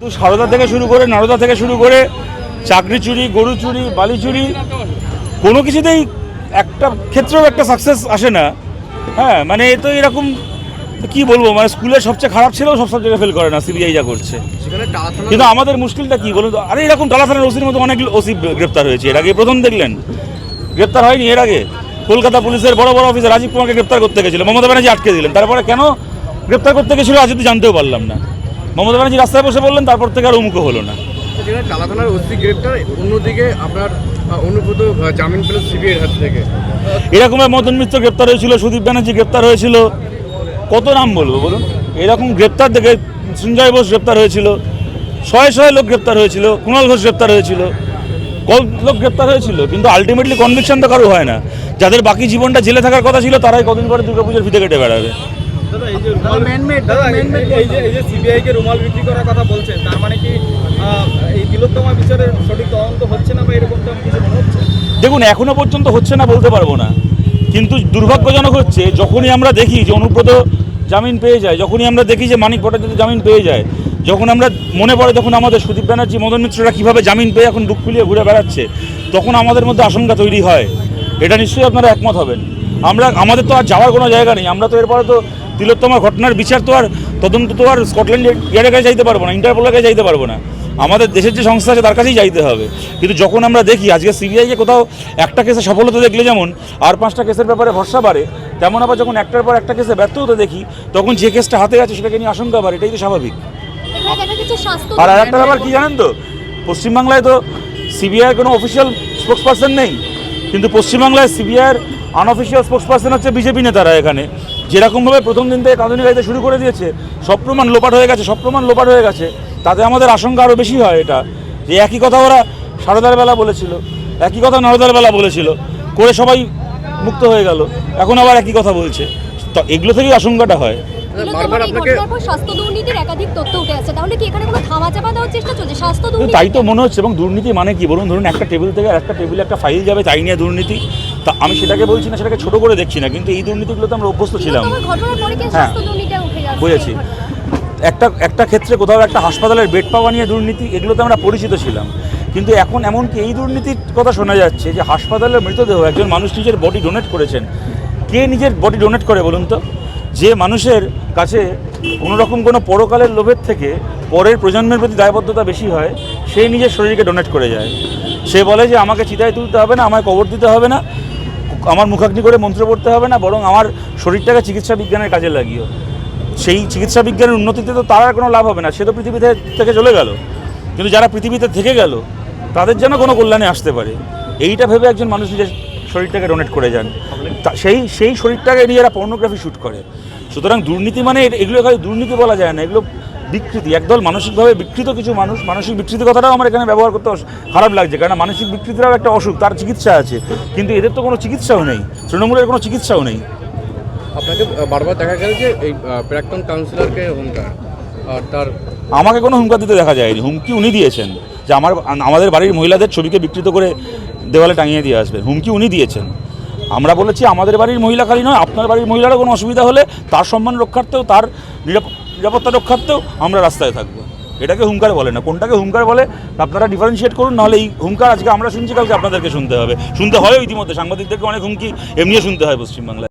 সারদা থেকে শুরু করে নারদা থেকে শুরু করে চাকরি চুরি গরু চুরি বালি চুরি কোনো কিছুতেই একটা ক্ষেত্রেও একটা সাকসেস আসে না। হ্যাঁ মানে এ তো এরকম কি বলব মানে স্কুলের সবচেয়ে খারাপ ছেলেও সব সাবজেক্টে ফেল করে না সিবিআই যা করছে। কিন্তু আমাদের মুশকিলটা কি বলুন আরে এরকম টালা থানার ওসির মতো অনেক ওসি গ্রেপ্তার হয়েছে। এর আগে প্রথম দেখলেন। গ্রেপ্তার হয়নি এর আগে। কলকাতা পুলিশের বড় বড় অফিসার রাজীব কুমারকে গ্রেপ্তার করতে গেছিল। মমতা ব্যানার্জি আটকে দিলেন। তারপরে কেন গ্রেপ্তার করতে গেছিল আজ অব্দি জানতেও পারলাম না। মমতা ব্যানার্জি রাস্তায় বসে বললেন তারপর থেকে আর উমুখও হলো না। টালা থানার ওসি গ্রেপ্তার অন্যদিকে আপনার আহ, জামিন পেল সিবিআইয়ের হাত থেকে। এরকম মদন মিত্র গ্রেপ্তার হয়েছিল সুদীপ ব্যানার্জি গ্রেপ্তার হয়েছিল। কত নাম বলব বলুন? এরকম গ্রেপ্তার দেখে সঞ্জয় বোস গ্রেপ্তার হয়েছিল শয়ে শয়ে লোক গ্রেপ্তার হয়েছিল কুণাল ঘোষ গ্রেপ্তার হয়েছিল কত লোক গ্রেপ্তার হয়েছিল কিন্তু আলটিমেটলি কনভিকশন তো কারও হয় না। যাদের বাকি জীবনটা জেলে থাকার কথা ছিল তারাই কদিন পরে দুর্গাপুজোর ফিতে কেটে বেড়াবে। এই যে এই যে এই যে সিবিআই কে রুমাল বিক্রি করার কথা বলছেন তার মানে কি এই তিলোত্তমা বিচারের সঠিক তদন্ত হচ্ছে না বা এরকমটা কিছু মনে হচ্ছে? দেখুন এখনও পর্যন্ত হচ্ছে না বলতে পারব না। কিন্তু দুর্ভাগ্যজনক হচ্ছে যখনই আমরা দেখি যে অনুব্রত জামিন পেয়ে যায় যখনই আমরা দেখি যে মানিক ভট্টাচার্য জামিন পেয়ে যায় যখন আমরা মনে পড়ে তখন আমাদের সুদীপ ব্যানার্জি মদন মিত্ররা কীভাবে জামিন পেয়ে এখন বুক ফুলিয়ে ঘুরে বেড়াচ্ছে তখন আমাদের মধ্যে আশঙ্কা তৈরি হয়। এটা নিশ্চয়ই আপনারা একমত হবেন। আমরা আমাদের তো আর যাওয়ার কোনো জায়গা নেই আমরা তো এরপরে তো তিলোত্তমার ঘটনার বিচার তো আর, তদন্ত তো আর স্কটল্যান্ড ইয়ারের কাছে যাইতে পারব না, ইন্টারপোলের কাছে যাইতে পারব না। আমাদের দেশের যে সংস্থা আছে, তার কাছেই যাইতে হবে। কিন্তু যখন আমরা দেখি, আজকে সিবিআইকে কোথাও একটা কেসে সফলতা দেখলে যেমন, আর পাঁচটা কেসের ব্যাপারে ভরসা বাড়ে, তেমন আবার যখন একটার পর একটা কেসে ব্যর্থ হতে দেখি, তখন যে কেসটা হাতে আছে সেটাকে নিয়ে আশঙ্কা বাড়ে, এটাই তো স্বাভাবিক। স্বাস্থ্য আর একটা ব্যাপার কি জানেন তো? পশ্চিমবাংলায় তো সিবিআই কোনো অফিসিয়াল স্পোক্স পার্সন নেই। কিন্তু পশ্চিমবাংলায় সিবিআইয়ের আনঅফিসিয়াল স্পোক্স পার্সন হচ্ছে বিজেপি নেতারা এখানে। যেরকমভাবে প্রথম দিন থেকে কাঁদুনি গাইতে শুরু করে দিয়েছে, সব প্রমাণ লোপাট হয়ে গেছে, সব প্রমাণ লোপাট হয়ে গেছে। তাতে আমাদের আশঙ্কা আরও বেশি হয় এটা। যে একই কথা ওরা সারদার বেলা বলেছিল, একই কথা নরদার বেলা বলেছিল, করে সবাই মুক্ত হয়ে গেল। এখন আবার একই কথা বলছে। তো এগুলো থেকেই আশঙ্কাটা হয়। বারবার আপনাকে স্বাস্থ্য দুর্নীতির একাধিক তথ্য উঠে আসছে তাহলে কি এখানে কোনো ধামাচাপা দেওয়ার চেষ্টা চলছে? স্বাস্থ্য দুর্নীতি তাই তো মনে হচ্ছে এবং দুর্নীতি মানে কি? বলুন ধরুন একটা টেবিল থেকে একটা টেবিলে একটা ফাইল যাবে তাই নিয়ে দুর্নীতি। তা আমি সেটাকে বলছি না সেটাকে ছোট করে দেখছি না কিন্তু এই দুর্নীতিগুলোতে আমরা অভ্যস্ত ছিলাম। হ্যাঁ। বুঝেছি। একটা একটা ক্ষেত্রে কোথাও একটা হাসপাতালের বেড পাওয়া নিয়ে দুর্নীতি এগুলোতে আমরা পরিচিত ছিলাম। কিন্তু এখন এমনকি এই দুর্নীতির কথা শোনা যাচ্ছে যে হাসপাতালের মৃতদেহ একজন মানুষ নিজের বডি ডোনেট করেছেন। কে নিজের বডি ডোনেট করে বলুন তো? যে মানুষের কাছে কোনো রকম কোনো পরকালের লোভের থেকে পরের প্রজন্মের প্রতি দায়বদ্ধতা বেশি হয় সেই নিজের শরীরকে ডোনেট করে যায়। সে বলে যে, আমাকে চিতায় তুলতে হবে না, আমায় কবর দিতে হবে না, আমার মুখাগ্নি করে মন্ত্র পড়তে হবে না, বরং আমার শরীরটাকে চিকিৎসা বিজ্ঞানের কাজে লাগিও। সেই চিকিৎসা বিজ্ঞানের উন্নতিতে তো তার আর কোনো লাভ হবে না, সে তো পৃথিবীতে থেকে চলে গেল। কিন্তু যারা পৃথিবীতে থেকে গেল, তাদের যেন কোনো কল্যাণে আসতে পারে। এইটা ভেবে একজন মানুষ নিজের শরীরটাকে ডোনেট করে যান। সেই সেই শরীরটাকে নিয়ে এরা পর্নোগ্রাফি শ্যুট করে। সুতরাং দুর্নীতি মানে এগুলো খালি দুর্নীতি বলা যায় না এগুলো বিকৃতি। একদল মানসিকভাবে বিকৃত কিছু মানুষ মানসিক বিকৃতি কথাটাও আমার এখানে ব্যবহার করতে খারাপ লাগছে কারণ মানসিক বিকৃতিটাও একটা অসুখ তার চিকিৎসা আছে। কিন্তু এদের তো কোনো চিকিৎসাও নেই তৃণমূলের কোনো চিকিৎসাও নেই। আপনাকে বারবার দেখা গেল যে এই প্রাক্তন কাউন্সিলরকে হুঙ্কার তার আমাকে কোনো হুমকা দিতে দেখা যায়নি। হুমকি উনি দিয়েছেন যে আমার আমাদের বাড়ির মহিলাদের ছবিকে বিকৃত করে দেওয়ালে টাঙিয়ে দিয়ে আসবে, হুমকি উনি দিয়েছেন। আমরা বলেছি, আমাদের বাড়ির মহিলা খালি নয়, আপনার বাড়ির মহিলারও কোনো অসুবিধা হলে তার সম্মান রক্ষার্থেও, তার নিরাপ- নিরাপত্তা রক্ষার্থেও আমরা রাস্তায় থাকব। এটাকে হুঙ্কার বলে না। কোনটাকে হুঙ্কার বলে? আপনারা ডিফারেন্সিয়েট করুন, নাহলে এই হুঙ্কার আজকে আমরা শুনছি, কালকে আপনাদেরকে শুনতে হবে। শুনতে হয় ইতিমধ্যে, সাংবাদিকদেরকে অনেক হুমকি, এমনিও শুনতে হয় পশ্চিমবাংলায়।